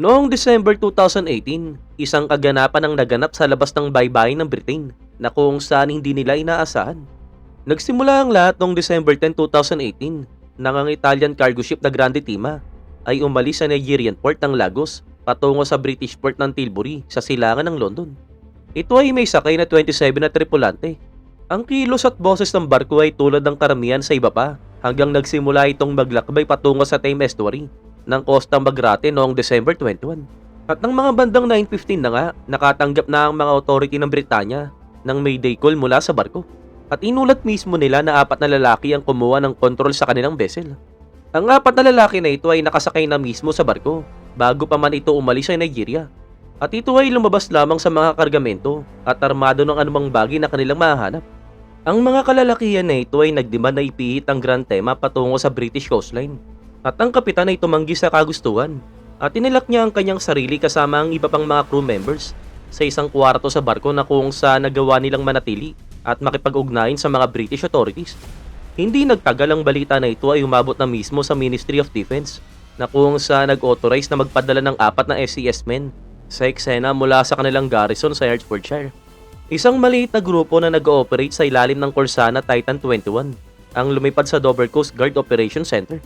Noong December 2018, isang kaganapan ang naganap sa labas ng baybayin ng Britain na kung saan hindi nila inaasahan. Nagsimula ang lahat noong December 10, 2018 nang ang Italian cargo ship na Grande Tima ay umalis sa Nigerian port ng Lagos patungo sa British port ng Tilbury sa silangan ng London. Ito ay may sakay na 27 na tripulante. Ang kilos at boses ng barko ay tulad ng karamihan sa iba pa hanggang nagsimula itong maglakbay patungo sa Thames Estuary ng Costa Magrate noong December 21. At ng mga bandang 9.15 na nga, nakatanggap na ang mga authority ng Britanya ng mayday call mula sa barko. At inulat mismo nila na apat na lalaki ang kumuha ng kontrol sa kanilang vessel. Ang apat na lalaki na ito ay nakasakay na mismo sa barko bago pa man ito umalis sa Nigeria. At ito ay lumabas lamang sa mga kargamento at armado ng anumang bagay na kanilang mahahanap. Ang mga kalalakihan na ito ay nagdemand na ipihit ang Grand Tema patungo sa British coastline. At ang kapitan ay tumanggi sa kagustuhan at inilak niya ang kanyang sarili kasama ang iba pang mga crew members sa isang kwarto sa barko na kung saan nagawa nilang manatili at makipag-ugnayan sa mga British authorities. Hindi nagtagal ang balita na ito ay umabot na mismo sa Ministry of Defense na kung saan nag-authorize na magpadala ng apat na SCS men sa eksena mula sa kanilang garrison sa Hertfordshire. Isang maliit na grupo na nag-ooperate sa ilalim ng Corsana Titan 21 ang lumipad sa Dover Coast Guard Operation Center.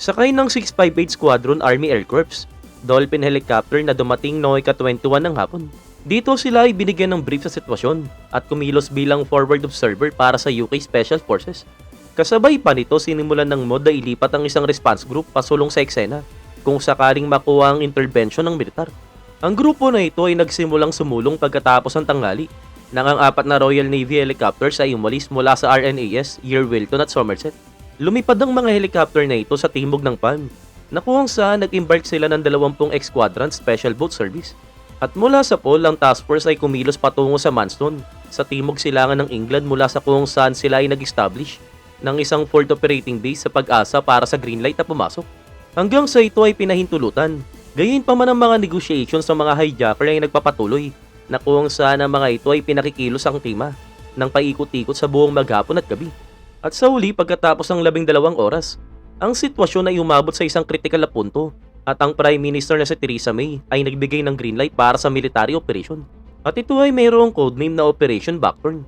Sakay ng 658 Squadron Army Air Corps, Dolphin helicopter na dumating noong ika-21 ng hapon. Dito sila ay binigyan ng brief sa sitwasyon at kumilos bilang forward observer para sa UK Special Forces. Kasabay pa nito sinimulan ng mod na ilipat ang isang response group pasulong sa eksena kung sakaling makuha ang intervention ng militar. Ang grupo na ito ay nagsimulang sumulong pagkatapos ng tanghali nang ang apat na Royal Navy helicopters ay umalis mula sa RNAS, Year Wilton at Somerset. Lumipad ang mga helicopter na ito sa timog ng Palm na kung saan nag-embark sila ng 20 X-Quadrant Special Boat Service. At mula sa Pole, ang task force ay kumilos patungo sa Manston sa timog silangan ng England mula sa kung saan sila ay nag-establish ng isang fourth operating base sa pag-asa para sa green light na pumasok. Hanggang sa ito ay pinahintulutan. Gayon pa man ang mga negotiations sa mga hijacker ay nagpapatuloy na kung saan ang mga ito ay pinakikilos ang tima ng paikot-ikot sa buong maghapon at gabi. At sa huli pagkatapos ng labing dalawang oras, ang sitwasyon ay umabot sa isang kritikal na punto at ang Prime Minister na si Theresa May ay nagbigay ng green light para sa military operation. At ito ay mayroong codename na Operation Backturn.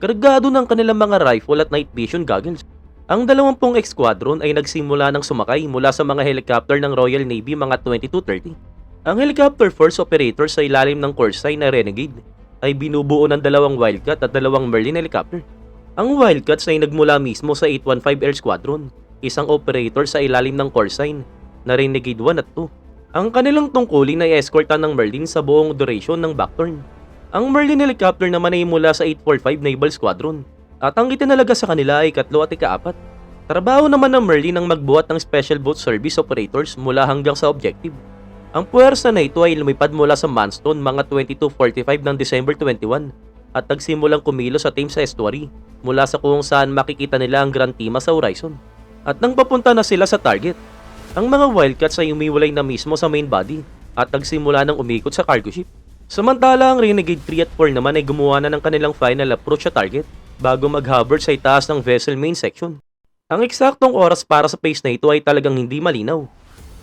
Kargado ng kanilang mga rifle at night vision goggles. Ang 20 X-Squadron ay nagsimula ng sumakay mula sa mga helicopter ng Royal Navy mga 2230. Ang helicopter force operator sa ilalim ng Corsair na Renegade ay binubuo ng dalawang Wildcat at dalawang Merlin helicopter. Ang Wildcats ay nagmula mismo sa 815 Air Squadron, isang operator sa ilalim ng Corsair na Renegade 1 at 2. Ang kanilang tungkulin ay escortan ng Merlin sa buong duration ng backturn. Ang Merlin helicopter naman ay mula sa 845 Naval Squadron at ang itinalaga sa kanila ay katlo at ikaapat. Trabaho naman ng Merlin ang magbuhat ng Special Boat Service Operators mula hanggang sa objective. Ang puwersa na ito ay lumipad mula sa Manston mga 22.45 ng December 21 at nagsimulang kumilos sa Thames Estuary mula sa kung saan makikita nila ang Grand Tima sa horizon. At nang papunta na sila sa target, ang mga Wildcats ay umiwalay na mismo sa main body at nagsimula ng umikot sa cargo ship. Samantala ang Renegade 3 at 4 naman ay gumawa na ng kanilang final approach sa target bago mag-hover sa itaas ng vessel main section. Ang eksaktong oras para sa pace na ito ay talagang hindi malinaw.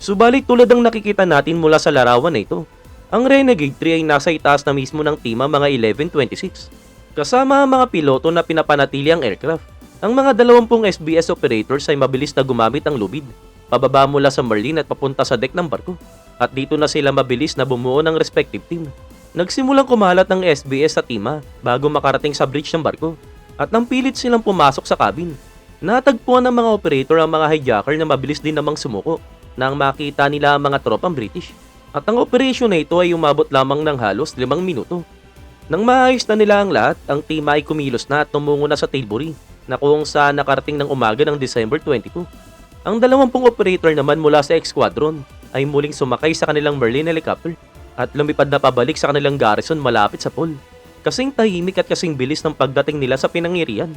Subalit tulad ng nakikita natin mula sa larawan na ito, ang Renegade 3 ay nasa itaas na mismo ng tima mga 11.26. Kasama ang mga piloto na pinapanatili ang aircraft. Ang mga 20 SBS operators ay mabilis na gumamit ang lubid, pababa mula sa Merlin at papunta sa deck ng barko. At dito na sila mabilis na bumuo ng respective team. Nagsimulang kumalat ng SBS sa tima bago makarating sa bridge ng barko at nang pilit silang pumasok sa cabin. Natagpuan ng mga operator ang mga hijacker na mabilis din namang sumuko nang makita nila ang mga tropang British. At ang operasyon na ito ay umabot lamang ng halos limang minuto. Nang maayos na nila ang lahat, ang tima ay kumilos na at tumungo na sa Tilbury na kung saan nakarating ng umaga ng December 22. Ang dalawampung operator naman mula sa X-Squadron ay muling sumakay sa kanilang Merlin helicopter at lumipad na pabalik sa kanilang garrison malapit sa pool. Kasing tahimik at kasing bilis ng pagdating nila sa pinangirian.